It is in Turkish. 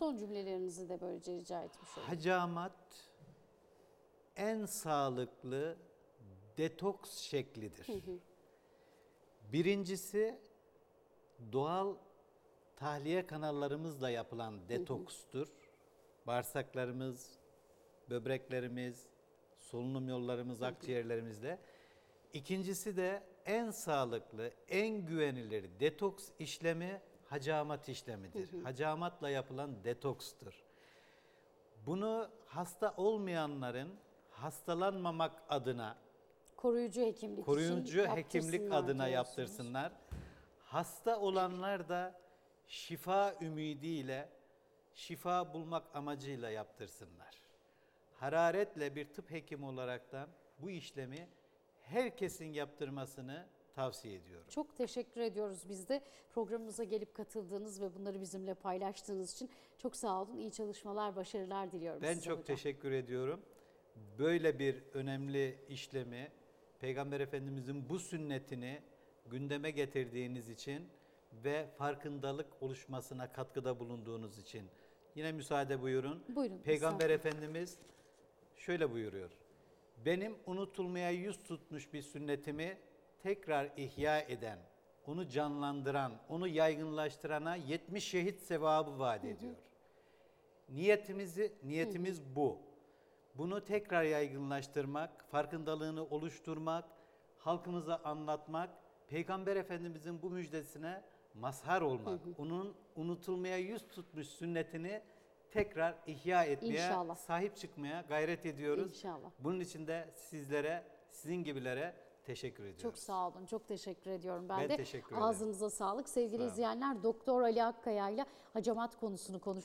Son cümlelerinizi de böylece rica etmiş olayım. Hacamat en sağlıklı detoks şeklidir. Birincisi doğal tahliye kanallarımızla yapılan detokstur. Bağırsaklarımız, böbreklerimiz, solunum yollarımız, akciğerlerimizde. İkincisi de en sağlıklı, en güvenilir detoks işlemi hacamat işlemidir. Hacamatla yapılan detokstur. Bunu hasta olmayanların hastalanmamak adına Koruyucu hekimlik koruyucu hekimlik adına yaptırsınlar. Hasta olanlar da şifa ümidiyle, şifa bulmak amacıyla yaptırsınlar. Hararetle bir tıp hekimi olaraktan bu işlemi herkesin yaptırmasını tavsiye ediyorum. Çok teşekkür ediyoruz biz de programımıza gelip katıldığınız ve bunları bizimle paylaştığınız için. Çok sağ olun. İyi çalışmalar, başarılar diliyorum Ben size çok hocam. teşekkür ediyorum. Böyle bir önemli işlemi Peygamber Efendimizin bu sünnetini gündeme getirdiğiniz için ve farkındalık oluşmasına katkıda bulunduğunuz için yine müsaade buyurun. Buyurun, Peygamber. Efendimiz şöyle buyuruyor. Benim unutulmaya yüz tutmuş bir sünnetimi tekrar ihya eden, onu canlandıran, onu yaygınlaştırana 70 şehit sevabı vaat ediyor. Niyetimizi niyetimiz bu. Bunu tekrar yaygınlaştırmak, farkındalığını oluşturmak, halkımıza anlatmak, Peygamber Efendimizin bu müjdesine mazhar olmak, onun unutulmaya yüz tutmuş sünnetini tekrar ihya etmeye, İnşallah. sahip çıkmaya gayret ediyoruz. İnşallah. Bunun için de sizlere, sizin gibilere teşekkür ediyoruz. Çok sağ olun. Çok teşekkür ediyorum ben, Ben de. teşekkür ederim. Ağzınıza sağlık. Sevgili izleyenler Doktor Ali Akkaya ile hacamat konusunu konuştuk.